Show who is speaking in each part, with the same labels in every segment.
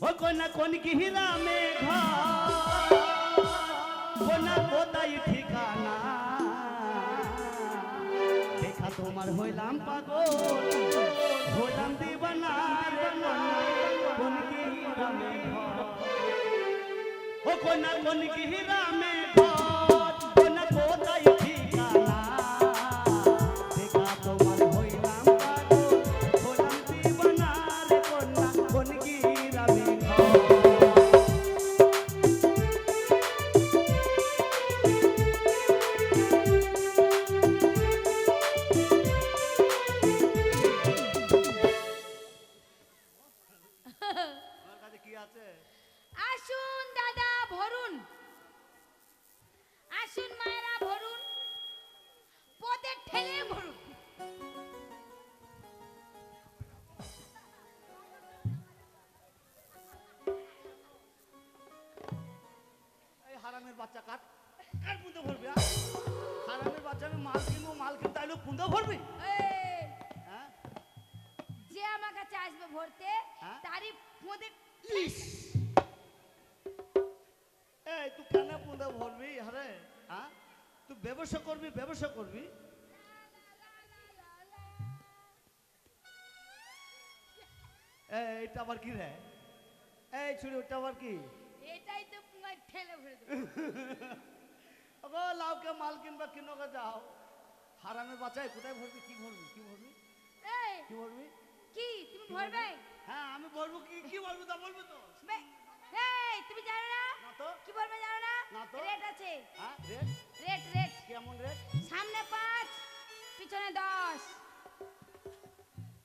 Speaker 1: ও কোনা কোন গিহিরা মে ঘর কোনা কোথায় ঠিকানা? দেখা তোমার হইলাম পাগল, হইলাম দিবানা কোন গিহিরা মে ঘর ও কোনা কোন গিহিরা মে ঘর
Speaker 2: আসুন দাদা ভরুন। আসুন মায়েরা ভরুন। পদে ঠেলে ভরুন।
Speaker 1: এই হারামের বাচ্চা কাট কার পুঁতে ভরবি হারামের বাচ্চা আমি মাল কিনবো মাল কিনতে আইলো পুঁতে ভরবি? হ্যাঁ?
Speaker 2: যে আমার কাছে আসবে ভরতে
Speaker 1: হ্যাঁ?
Speaker 2: তারই পদে
Speaker 1: কেন পুঁতে ভরবি হারে হ্যাঁ তুই ব্যবসা করবি ব্যবসা করবি? এই, এইটা আবার কি রে? এই ছুরি ওটা আবার কি?
Speaker 2: এটাই তো ঠেলে ভরে দেবো।
Speaker 1: লাউকে মাল কিনবা কিনোকে যাও হারামের বাচ্চা এই কোথায় ভরবি? কি ভরবি? কি ভরবি?
Speaker 2: এই,
Speaker 1: কি ভরবি?
Speaker 2: কি? তুমি ভরবে?
Speaker 1: হ্যাঁ আমি বলব কি? কি বলব তা বলব তো?
Speaker 2: তুমি জানো না?
Speaker 1: না তো।
Speaker 2: কি বলবে জানো না?
Speaker 1: না তো।
Speaker 2: রেট আছে।
Speaker 1: হ্যাঁ রেট?
Speaker 2: Rate rate.
Speaker 1: কেমন রেট?
Speaker 2: সামনে পাঁচ পিছনে দশ।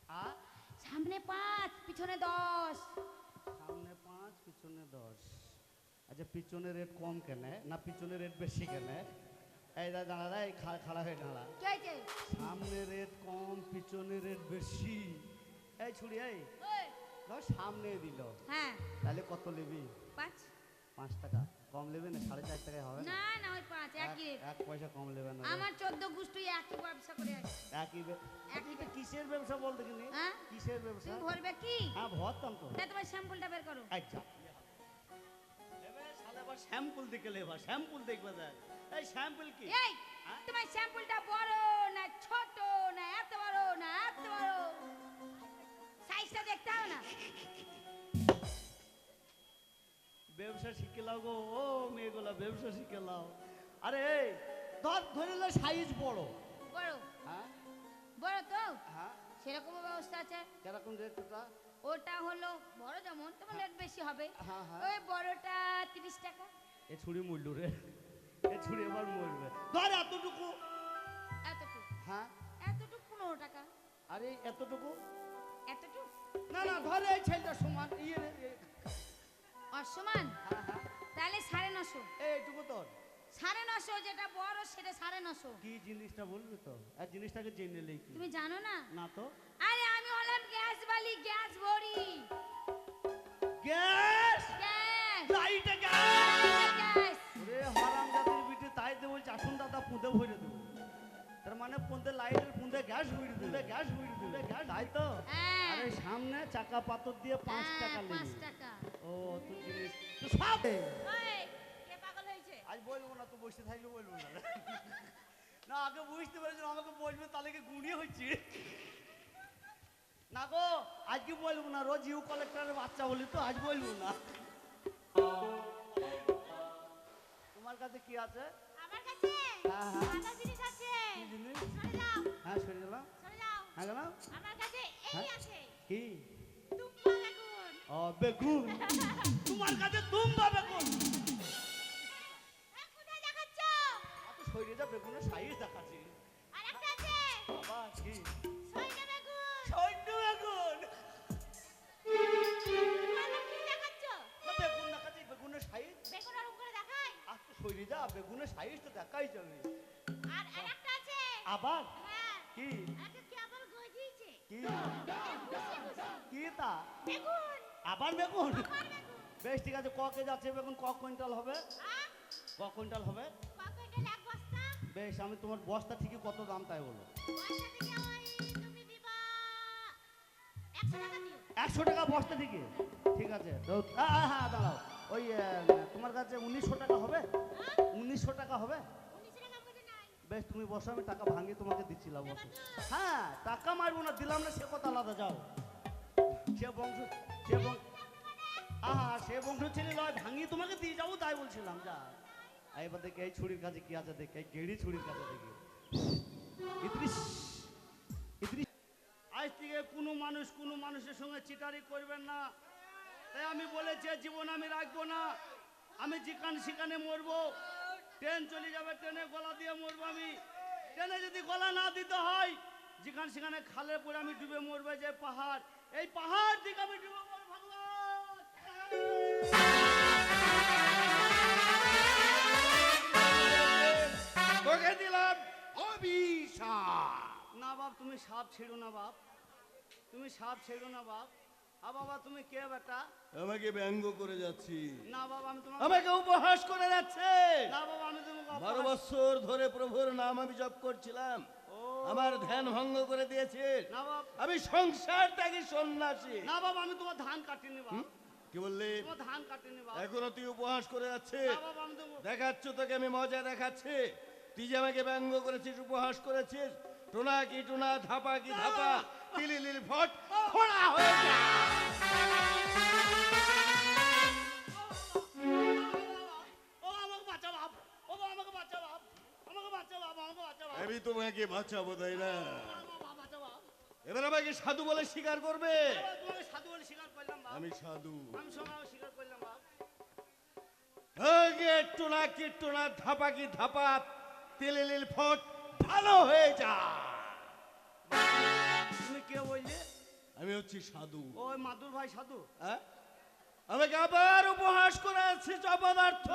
Speaker 1: হ্যাঁ
Speaker 2: সামনে পাঁচ পিছনে দশ।
Speaker 1: সামনে পাঁচ পিছনে দশ। আচ্ছা পিছনে রেট কম কেন? না পিছনে রেট বেশি কেন? এই দা দাঁড়া এই খা- খাড়া হয়ে দাঁড়া।
Speaker 2: কি
Speaker 1: সামনে রেট কম পিছনে রেট বেশি। এই ছুরি এই। সামনে দিল।
Speaker 2: হ্যাঁ।
Speaker 1: তাহলে কত নেবি?
Speaker 2: পাঁচ?
Speaker 1: পাঁচ টাকা। কম নেবে না? সাড়ে চার টাকায় হবে না?
Speaker 2: না ওই পাঁচ একই
Speaker 1: এক-
Speaker 2: রেট।
Speaker 1: এক পয়সা কম নেবে না
Speaker 2: আমার চোদ্দ গুষ্টি একই ব্যবসা করে আছে।
Speaker 1: একই বে-
Speaker 2: একই
Speaker 1: এটা কিসের ব্যবসা বলতে কিনি
Speaker 2: হ্যাঁ?
Speaker 1: কিসের ব্যবসা?
Speaker 2: তুমি ভরবে কি?
Speaker 1: হ্যাঁ ভরতাম তো।
Speaker 2: তা তোমার স্যাম্পলটা বের করো।
Speaker 1: আচ্ছা শ্যাম্পুল দিকে লেবা শ্যাম্পুল দেখবে দেখ। এই শ্যাম্পুল কি?
Speaker 2: এই
Speaker 1: হ্যাঁ?
Speaker 2: তোমার স্যাম্পলটা
Speaker 1: ব্যবসা শিখে লাও গো। ও মেয়েগুলা ব্যবসা শিখে লাও। আরে ধর ধরে সাইজ বড়।
Speaker 2: বড়?
Speaker 1: হ্যাঁ?
Speaker 2: বড় তো?
Speaker 1: হ্যাঁ।
Speaker 2: সেরকম ব্যবস্থা আছে?
Speaker 1: কীরকম রেট ওটা?
Speaker 2: ওটা হলো বড় যেমন তোমার রেট বেশি হবে।
Speaker 1: হ্যাঁ হ্যাঁ।
Speaker 2: ওই বড়টা তিরিশ টাকা।
Speaker 1: এ ছুরি মূল্য রে। এ ছুরি এবার মরবে ধর এতটুকু।
Speaker 2: এতটুকু?
Speaker 1: হ্যাঁ?
Speaker 2: এতটুকু পনেরো টাকা।
Speaker 1: আরে এতটুকু?
Speaker 2: এতটুকু?
Speaker 1: না না ধরে এই ছেলেটা সমান। ইয়ে এ-
Speaker 2: অসমান?
Speaker 1: তাহলে
Speaker 2: সাড়ে নশো।
Speaker 1: এইটুকু তোর
Speaker 2: সাড়ে নশো যেটা বড় সেটা সাড়ে নশো।
Speaker 1: কি জিনিসটা বলবি তো? আর জিনিসটাকে জেনে নিলেই
Speaker 2: তুমি জানো না?
Speaker 1: না তো।
Speaker 2: আরে আমি হলাম গ্যাস বালি গ্যাস ভরি।
Speaker 1: গ্যাস?
Speaker 2: গ্যাস।
Speaker 1: লাইটে গ্যাস। ওরে হারাম জাতির বিটে তাই দে বলছে আসুন দাদা পুঁতে ভরে দেবো। তার মানে পুঁতে লাইটের পুঁতে গ্যাস ভরে দেবে। গ্যাস ভরে দেবে। গ্যাস তাই তো?
Speaker 2: হ্যাঁ
Speaker 1: সামনে চাকা পাথর দিয়ে পাঁচ
Speaker 2: হ্যাঁ,
Speaker 1: টাকা
Speaker 2: পাঁচ টাকা।
Speaker 1: ও তুই জিনিস। তুই সব
Speaker 2: কে পাগল হয়েছে?
Speaker 1: আজ বলব না তো বসে থাকলে বলব না। না আগে বুঝতে আমাকে বলবে তাহলে কি হচ্ছে না গো আজকে বলব না রোজ ইউ কালেক্টরের বাচ্চা বলি তো আজ বলব না। তোমার কাছে কি আছে?
Speaker 2: আমার কাছে?
Speaker 1: হ্যাঁ, হ্যাঁ।
Speaker 2: জিনিস আছে।
Speaker 1: কি জিনিস?
Speaker 2: সরে যাও।
Speaker 1: হ্যাঁ সরে গেলাম।
Speaker 2: সরে যাও।
Speaker 1: হ্যাঁ
Speaker 2: আমার কাছে এই
Speaker 1: হ্যাঁ?
Speaker 2: আছে।
Speaker 1: কি?
Speaker 2: বেগুন
Speaker 1: তোমার কাছে তুমবা বেগুন
Speaker 2: হ্যাঁ,
Speaker 1: শরীরে যা বেগুনের সাইজ দেখাচ্ছি।
Speaker 2: আর একটা আছে।
Speaker 1: বাবা কি?
Speaker 2: বেগুন
Speaker 1: সৈন্য
Speaker 2: দেখাচ্ছ?
Speaker 1: বেগুন দেখাচ্ছি বেগুনের সাইজ
Speaker 2: বেগুন আর করে দেখাই
Speaker 1: আর তো শরীরে যা বেগুনের সাইজ তো দেখাই যাবে
Speaker 2: আর আরেকটা আছে।
Speaker 1: আবার?
Speaker 2: হ্যাঁ।
Speaker 1: কি?
Speaker 2: কি
Speaker 1: তা
Speaker 2: বেগুন?
Speaker 1: আবার বেগুন। বেশ ঠিক আছে ক কেজি আছে বেগুন ক কুইন্টাল হবে? ক কুইন্টাল হবে বেশ আমি তোমার বস্তা ঠিকই কত দাম তাই বলো।
Speaker 2: একশো টাকা
Speaker 1: বস্তা থেকে? ঠিক আছে আ, আ, হ্যাঁ দাঁড়াও। ওই তোমার কাছে উনিশশো টাকা হবে? উনিশশো টাকা হবে? বেশ, তুমি বসো, আমি টাকা ভাঙিয়ে তোমাকে দিচ্ছিলাম বসো হ্যাঁ টাকা মারবো না, দিলাম না, সে কথা আলাদা, যাও। সে বংশ সে বংশ আহা, সে বংশ ছেলে নয় ভাঙিয়ে তোমাকে দিয়ে যাব, তাই বলছিলাম, যা। এবার দেখি, এই ছুরির কাছে কি আছে, দেখি, এই গেড়ি ছুরির কাছে দেখি। ইদ্রিস ইদ্রিস। আজ থেকে কোনো মানুষ কোনো মানুষের সঙ্গে চিটারি করবেন না। তাই আমি বলেছি জীবন আমি রাখব না। আমি যেখানে সেখানে মরবো। ট্রেন চলে যাবে, ট্রেনে গলা দিয়ে মরবো আমি। ট্রেনে যদি গলা না দিতে হয়, যেখানে সেখানে খালে পরে আমি ডুবে মরবে যে পাহাড়। এই পাহাড় দিকে আমি ডুবে না বাপ, তুমি সাপ ছেড়ো না বাপ। তুমি সাপ ছেড়ো না বাপ। আ বাবা তুমি কে বেটা?
Speaker 3: আমাকে ব্যঙ্গ করে যাচ্ছি।
Speaker 1: না বাবা আমি
Speaker 3: আমাকে উপহাস করে যাচ্ছে।
Speaker 1: না বাবা আমি তোমাকে
Speaker 3: বারো বছর ধরে প্রভুর নাম আমি জপ করছিলাম। আমার ধ্যান ভঙ্গ করে দিয়েছে।
Speaker 1: না বাপ
Speaker 3: আমি সংসার ত্যাগী সন্ন্যাসী।
Speaker 1: না বাবা আমি তোমার ধান কাটিনি
Speaker 3: কি বললি?
Speaker 1: তোমার ধান কাটিনি
Speaker 3: এখনও তুই উপহাস করে যাচ্ছে।
Speaker 1: না বাবা আমি
Speaker 3: দেখাচ্ছ তোকে আমি মজা দেখাচ্ছি। তুই যে আমাকে ব্যঙ্গ করেছিস উপহাস করেছিস টোনা কি টোনা ধাপা কি ধাপা তিলি লিলি ফট খোড়া হয়ে যা আমি তোমাকে বাঁচাবো তাই না? এবার আমাকে সাধু বলে স্বীকার করবে? আমি সাধু। টোনা কি টোনা ধাপা কি ধাপা তিলি ফট ভালো হচ্ছি সাধু।
Speaker 1: ও ওই মাদুর ভাই সাধু।
Speaker 3: হ্যাঁ? আমাকে আবার উপহাস করে অপদার্থ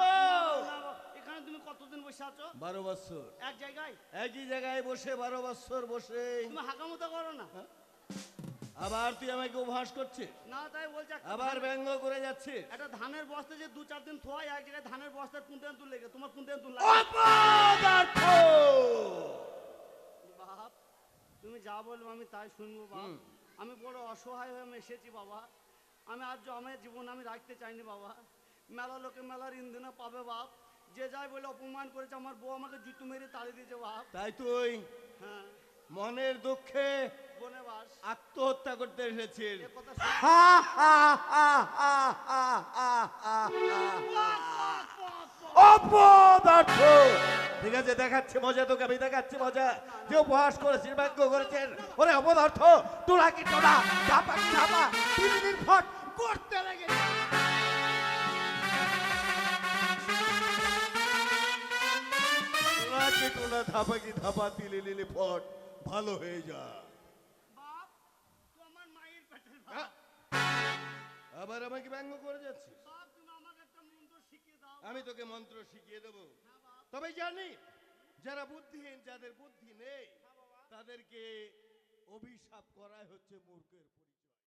Speaker 1: এখানে তুমি কতদিন বসে আছো?
Speaker 3: বারো বছর।
Speaker 1: এক জায়গায়?
Speaker 3: একই জায়গায় বসে বারো বছর বসে।
Speaker 1: তুমি হাকামতো করো না।
Speaker 3: আবার তুই আমাকে উপহাস করছিস?
Speaker 1: না তাই বলছে
Speaker 3: আবার ব্যঙ্গ করে যাচ্ছিস?
Speaker 1: একটা ধানের বস্তা যে দু চার দিন থোয়া এক জায়গায় ধানের বস্তার কুন্টেন তুল লেগে তোমার কুন্টেন তুল
Speaker 3: অপদার্থ!
Speaker 1: বাপ তুমি যা বলব আমি তাই শুনব বাপ। আমি বড় অসহায় হয়ে আমি এসেছি বাবা। আমি আজ আমার জীবন আমি রাখতে চাইনি বাবা। মেলা লোকে মেলার ইন্ধনে পাবে বাপ। যে যাই বলে অপমান করেছে আমার বউ আমাকে জুতো মেরে তাড়ি দিয়েছে বাপ।
Speaker 3: তাই তুই
Speaker 1: হ্যাঁ।
Speaker 3: মনের দুঃখে
Speaker 1: বনে বাস
Speaker 3: আত্মহত্যা করতে এসেছিস।
Speaker 1: এ কথা
Speaker 3: অপদার্থ। ঠিক আছে দেখাচ্ছে মজা তোকে আমি দেখাচ্ছি মজা। যে উপহাস করেছিস ব্যঙ্গ করেছেন। ওরে অপদার্থ তোরা কি তোরা কি ধাপা তিন দিন ফট করতে লেগে ধাপা ধাপা ফট। ভালো হয়ে যা। হ্যাঁ? আবার আমাকে ব্যঙ্গ করে যাচ্ছিস? আমি তোকে মন্ত্র শিখিয়ে দেব। তবে জানি যারা বুদ্ধিহীন যাদের বুদ্ধি নেই তাদেরকে অভিশাপ করাই হচ্ছে মূর্খের